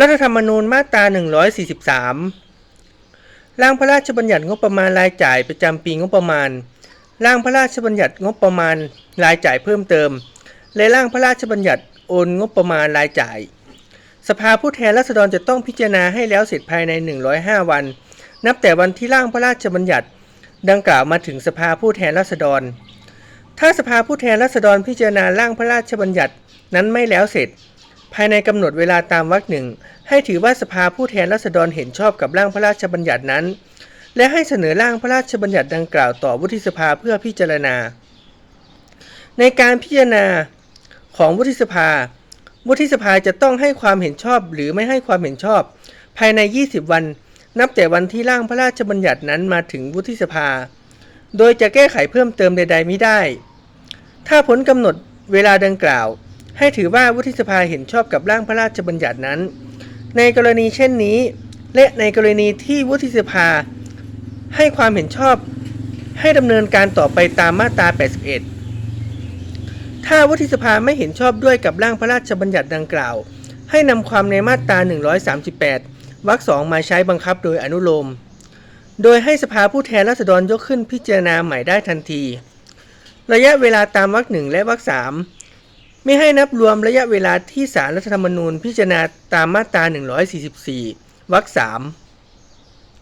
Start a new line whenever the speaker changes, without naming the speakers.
รัฐธรรมนูญมาตรา 143 ร่างพระราชบัญญัติงบประมาณรายจ่ายประจำปีงบประมาณ ร่างพระราชบัญญัติงบประมาณรายจ่ายเพิ่มเติม และร่างพระราชบัญญัติโอนงบประมาณรายจ่าย สภาผู้แทนราษฎรจะต้องพิจารณาให้แล้วเสร็จภายใน 105 วัน นับแต่วันที่ร่างพระราชบัญญัติดังกล่าวมาถึงสภาผู้แทนราษฎร ถ้าสภาผู้แทนราษฎรพิจารณาร่างพระราชบัญญัตินั้นไม่แล้วเสร็จ ภายในกำหนดเวลาตามวรรคหนึ่ง ให้ถือว่าสภาผู้แทนราษฎรเห็นชอบกับร่างพระราชบัญญัตินั้น และให้เสนอร่างพระราชบัญญัติดังกล่าวต่อวุฒิสภาเพื่อพิจารณา ในการพิจารณาของวุฒิสภา วุฒิสภาจะต้องให้ความเห็นชอบหรือไม่ให้ความเห็นชอบ ภายใน 20 วัน นับแต่วันที่ร่างพระราชบัญญัตินั้นมาถึงวุฒิสภา โดยจะแก้ไขเพิ่มเติมใด ๆ ไม่ได้ ถ้าพ้นกำหนดเวลาดังกล่าว ให้ถือว่าวุฒิสภาเห็นชอบกับร่างพระราชบัญญัตินั้น ในกรณีเช่นนี้ และในกรณีที่วุฒิสภา ให้ความเห็นชอบให้ดำเนินการต่อไปตามมาตรา 81 ถ้าวุฒิสภาไม่เห็นชอบด้วยกับร่างพระราชบัญญัติดังกล่าว ให้นำความในมาตรา 138 วรรคสองมาใช้บังคับโดยอนุโลม โดยให้สภาผู้แทนราษฎรยกขึ้นพิจารณาใหม่ได้ทันที ระยะเวลาตามวรรคหนึ่งและวรรคสาม ไม่ให้นับรวมระยะเวลาที่สารรัฐธรรมนูญพิจารณาตามมาตรา 144 วรรคสาม